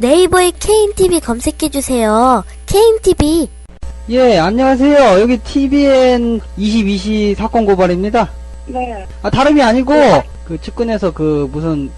네이버에 케인TV 검색해주세요. 케인TV. 예, 안녕하세요. 여기 TVN 22시 사건 고발입니다. 네. 아, 다름이 아니고, 그 측근에서 그 무슨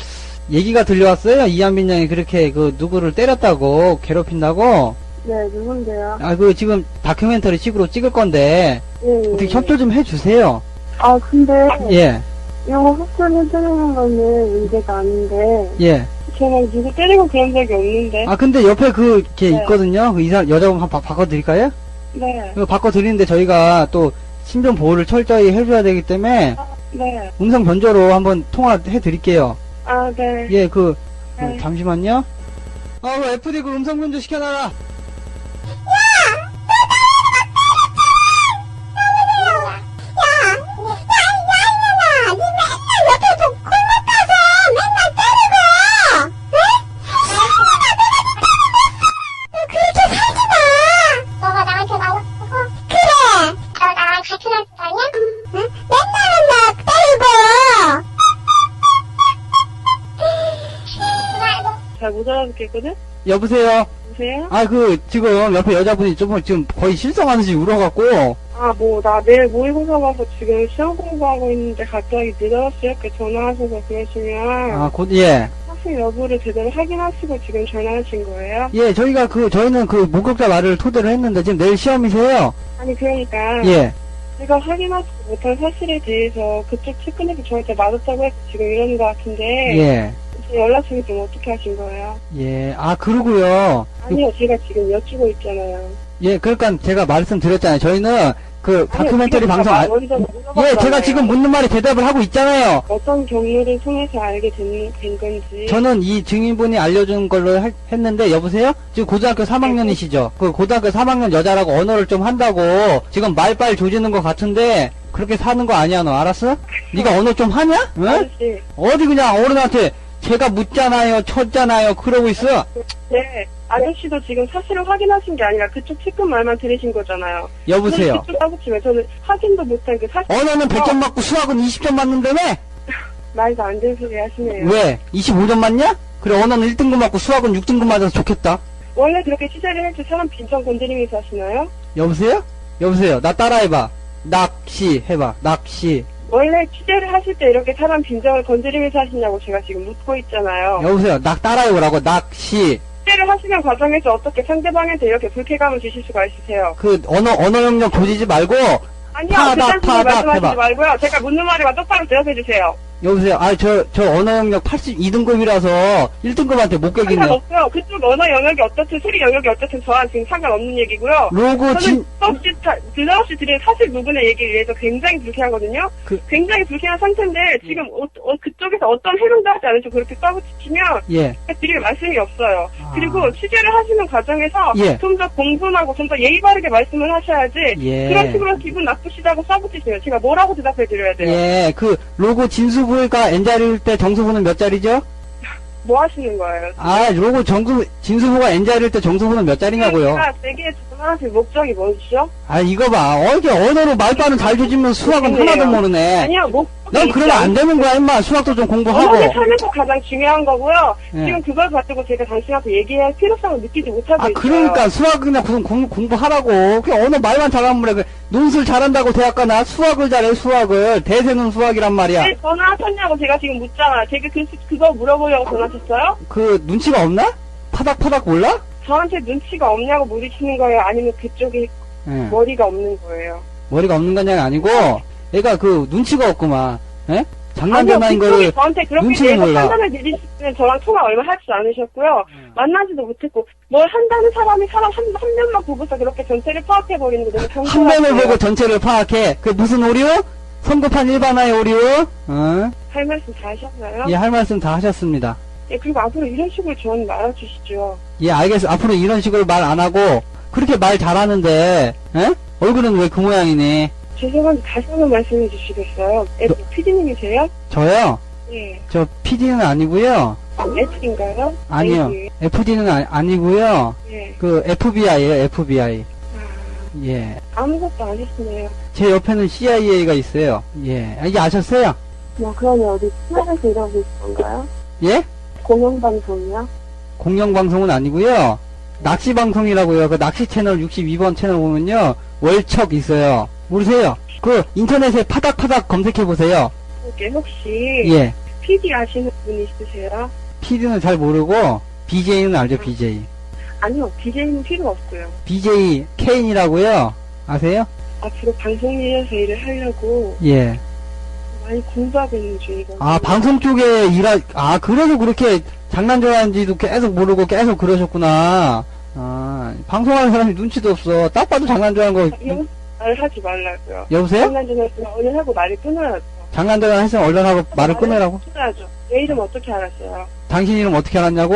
얘기가 들려왔어요. 이한빈 양이 그렇게 그 누구를 때렸다고, 괴롭힌다고. 네, 누군데요? 아, 그 지금 다큐멘터리 식으로 찍을 건데, 예, 예. 어떻게 협조 좀 해주세요. 아, 근데, 예, 이거 헛소리해드리는 거는 문제가 아닌데, 예. 저는 누구 때리고 그런 적이 없는데, 아, 근데 옆에 그, 게 네. 있거든요. 그 이사, 여자분 한번 바- 바꿔드릴까요? 네, 이거 바꿔드리는데 저희가 또 신변 보호를 철저히 해줘야 되기 때문에 네. 음성 변조로 한번 통화해 드릴게요. 아, 네. 예, 그, 그 네. 잠시만요. 아, 그 FD 그 음성 변조 시켜놔라. 못 알아듣겠거든? 여보세요. 보세요? 아, 그, 지금 옆에 여자분이 좀, 지금 거의 실성하는지 울어갖고, 아, 뭐, 나 내일 모의고사 봐서 지금 시험 공부하고 있는데 갑자기 늦어서 이렇게 전화하셔서 그러시면, 아, 곧, 예. 학생 여부를 제대로 확인하시고 지금 전화하신 거예요? 예, 저희가 그, 저희는 그 목격자 말을 토대로 했는데, 지금 내일 시험이세요? 아니, 그러니까, 예. 제가 확인하지 못한 사실에 대해서 그쪽 측근에서 저한테 맞았다고 해서 지금 이러는 것 같은데, 예. 제 연락처를 좀 어떻게 하신 거예요? 예. 아, 그러고요 아니요, 제가 지금 여쭈고 있잖아요. 예, 그러니까 제가 말씀드렸잖아요. 저희는 그 다큐멘터리 방송, 아, 먼저 예, 물어봤잖아요. 제가 지금 묻는 말에 대답을 하고 있잖아요. 어떤 경로를 통해서 알게 된, 된 건지. 저는 이 증인분이 알려준 걸로 할- 했는데 여보세요? 지금 고등학교 3학년이시죠? 그 고등학교 3학년 여자라고 언어를 좀 한다고 지금 말빨 조지는 것 같은데 그렇게 사는 거 아니야 너 알았어? 네가 언어 좀 하냐? 응? 아저씨, 어디 그냥 어른한테 제가 묻잖아요 쳤잖아요 그러고 있어 네. 아저씨도 지금 사실을 확인하신 게 아니라 그쪽 측근 말만 들으신 거잖아요. 여보세요 그쪽 따붙이면 저는 확인도 못한 그 사실, 언어는 100점 맞고 수학은 20점 맞는다며? 말도 안 되는 소리 하시네요. 왜? 25점 맞냐? 그래 언어는 1등급 맞고 수학은 6등급 맞아서 좋겠다 원래 그렇게 취재를 할때 사람 빈정 건드리면서 하시나요? 여보세요? 여보세요 나 따라해봐 낚시 해봐 낚시 원래 취재를 하실 때 이렇게 사람 빈정을 건드리면서 하시냐고 제가 지금 묻고 있잖아요. 여보세요 낙 따라해보라고 낚시 취재를 하시는 과정에서 어떻게 상대방한테 이렇게 불쾌감을 주실 수가 있으세요? 그 언어 언어 영역 조지지 말고 아니요, 파다, 그딴 소리 파다 말씀하시지 해봐. 말고요. 제가 묻는 말에만 똑바로 대답해 주세요. 여보세요 아 저 저 언어 영역 82등급이라서 1등급한테 못 깨겠네요 상관없고요. 그쪽 언어 영역이 어떻든 소리 영역이 어떻든 저와 지금 상관없는 얘기고요. 로고 저는 진 없이 드러없이 드린 사실 부분의 얘기를 위해서 굉장히 불쾌하거든요. 그- 굉장히 불쾌한 상태인데 지금 어, 어, 그쪽에서 어떤 해명도 하지 않으시고 그렇게 까부치면 예. 드릴 말씀이 없어요. 아. 그리고 취재를 하시는 과정에서 예. 좀 더 공분하고 좀 더 예의 바르게 말씀을 하셔야지 예. 그런 식으로 기분 나쁘시다고 싸붙이시면 제가 뭐라고 대답해 드려야 돼요? 예, 그 로고 진수 부가 N자리일 때 정수부는 몇 자리죠? 뭐 하시는 거예요? 아, 로고 정수 진수부가 N자리일 때 정수부는 몇 자리냐고요? 그러니까 되게 전화하실 목적이 뭐죠? 아, 이거 봐. 어, 이게 언어로 말빨은 잘 조지면 수학은 그러네요. 하나도 모르네. 아니요, 목 넌 그러면 안 되는 거야, 임마. 수학도 좀 공부하고. 어머니 삶에서 가장 중요한 거고요. 예. 지금 그걸 가지고 제가 당신한테 얘기할 필요성을 느끼지 못하고 아, 있어요. 그러니까 수학이나 무슨 공, 공부하라고. 그냥 언어 말만 잘하면 그래. 그 논술 잘한다고 대학 가나 수학을 잘해, 수학을. 대세는 수학이란 말이야. 왜 전화하셨냐고 제가 지금 묻잖아. 제가 그, 그거 물어보려고 전화하셨어요? 그 눈치가 없나? 파닥파닥 몰라? 저한테 눈치가 없냐고 물으시는 거예요? 아니면 그쪽에 예. 머리가 없는 거예요? 머리가 없는 건장이 아니고 얘가 그 눈치가 없구만. 예? 장난 아니요, 전화인 그쪽이 거를 저한테 그렇게 대해서 몰라. 판단을 내리시면 저랑 통화 얼마 하지 않으셨고요. 음. 만나지도 못했고 뭘 한다는 사람이 사람 한, 한 면만 보고서 그렇게 전체를 파악해 버리는 게 너무 한 면을. 보고 전체를 파악해. 그 무슨 오류? 성급한 일반화의 오류? 어? 할 말씀 다 하셨나요? 예, 할 말씀 다 하셨습니다. 예, 그리고 앞으로 이런 식으로 저는 말아주시죠. 예, 알겠어. 앞으로 이런 식으로 말 안 하고 그렇게 말 잘하는데 예? 얼굴은 왜 그 모양이니? 죄송한데 다시 한번 말씀해 주시겠어요? F PD님이세요? 저요? 예. 저 PD는 아니고요. F인가요? 아니요. FD는 아, 니고요 예. 그 FBI예요, FBI. 아, 예. 아무것도 안 하시네요. 제 옆에는 CIA가 있어요. 예. 아, 이게 아셨어요? 뭐, 그러면 어디 채널에서 일하고 계신 건가요? 예? 공영방송이요? 공영방송은 아니고요 낚시 방송이라고요 그 낚시 채널 62번 채널 보면요 월척 있어요 모르세요 그 인터넷에 파닥파닥 검색해 보세요 이게 혹시 예 PD 아시는 분 있으세요? PD는 잘 모르고 BJ는 알죠 BJ 아니요, DJ는 필요 없고요. BJ 케인이라고요 아세요? 앞으로 방송 일에서 일을 하려고 예 많이 공부하고 있는 중이거든요. 아, 방송 쪽에 일하, 아, 그래서 그렇게 장난 좋아하는지도 계속 모르고 계속 그러셨구나. 아, 방송하는 사람이 눈치도 없어. 딱 봐도 장난 좋아하는 거. 이런 말 하지 말라고요. 여보세요? 장난전화했으면 오늘 하고 말을 끊어야죠. 장난 좋아하는 했으면 얼른 하고 말을 끊으라고? 끊어야죠. 내 이름 어떻게 알았어요? 당신 이름 어떻게 알았냐고?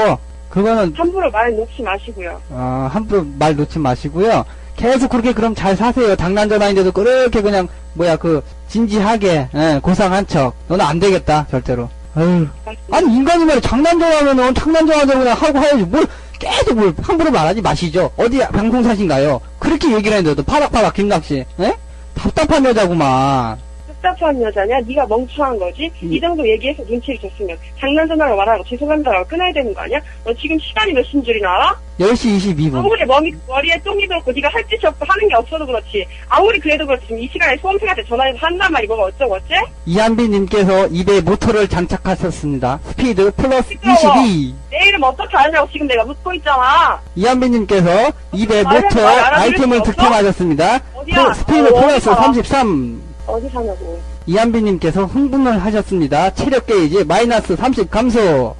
그거는, 함부로 말 놓지 마시고요. 아, 함부로 말 놓지 마시고요. 계속 그렇게 그럼 잘 사세요. 장난 전화인데도 그렇게 그냥, 뭐야, 그, 진지하게, 예, 고상한 척. 너는 안 되겠다, 절대로. 아유. 아니 인간이 말이야 장난 좋아하면은 장난 좋아하자고 그냥 하고 하야지 뭘 계속 뭘 함부로 말하지 마시죠. 어디 방송사신가요? 그렇게 얘기를 했는데도 파닥파닥 김낚시 에? 답답한 여자구만 답답한 여자냐? 네가 멍청한 거지? 음. 이 정도 얘기해서 눈치를 줬으면 장난 전화로 말하고 죄송합니다라고 끊어야 되는 거 아니야? 너 지금 시간이 몇 시인 줄이나 알아? 10시 22분 아무리 머리, 머리에 똥이 들었고 네가 할 짓이 없고 하는 게 없어도 그렇지 아무리 그래도 그렇지 지금 이 시간에 수험생한테 전화해서 한단 말이 뭐가 어쩌고 어째? 이한빈님께서 입에 모터를 장착하셨습니다 스피드 플러스 시끄러워. 22 내 이름 어떻게 아냐고 지금 내가 묻고 있잖아 이한빈님께서 입에 모터 말 알아들을 아이템을 수 없어? 득템하셨습니다 어디야? 플- 스피드 어, 플러스 어디 살아? 33 어디 사냐고 이한빈님께서 흥분을 하셨습니다 체력 게이지 마이너스 30 감소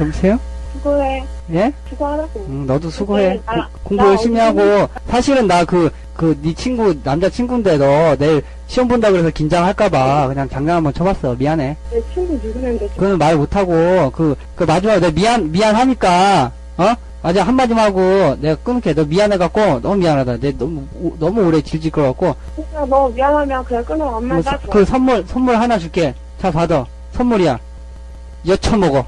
여보세요? 수고해 예? 수고하라고 응, 너도 수고해. 나- 고- 공부 나 열심히 하고. 사실은 나 그, 그, 네 친구, 남자 친구인데도 내일 시험 본다 그래서 긴장할까봐 그냥 장난 한번 쳐봤어. 미안해. 내 친구 누구는데 그거는 말 못하고, 그, 그 마지막에 내가 미안, 미안하니까, 어? 맞아, 한마디만 하고 내가 끊을게. 너 미안해갖고, 너무 미안하다. 내 너무, 오- 너무 오래 질질 끌어갖고, 진짜 너 미안하면 그냥 끊어 그, 엄마 서- 따줘 그 선물, 선물 하나 줄게. 자, 받아. 선물이야. 여쳐 먹어.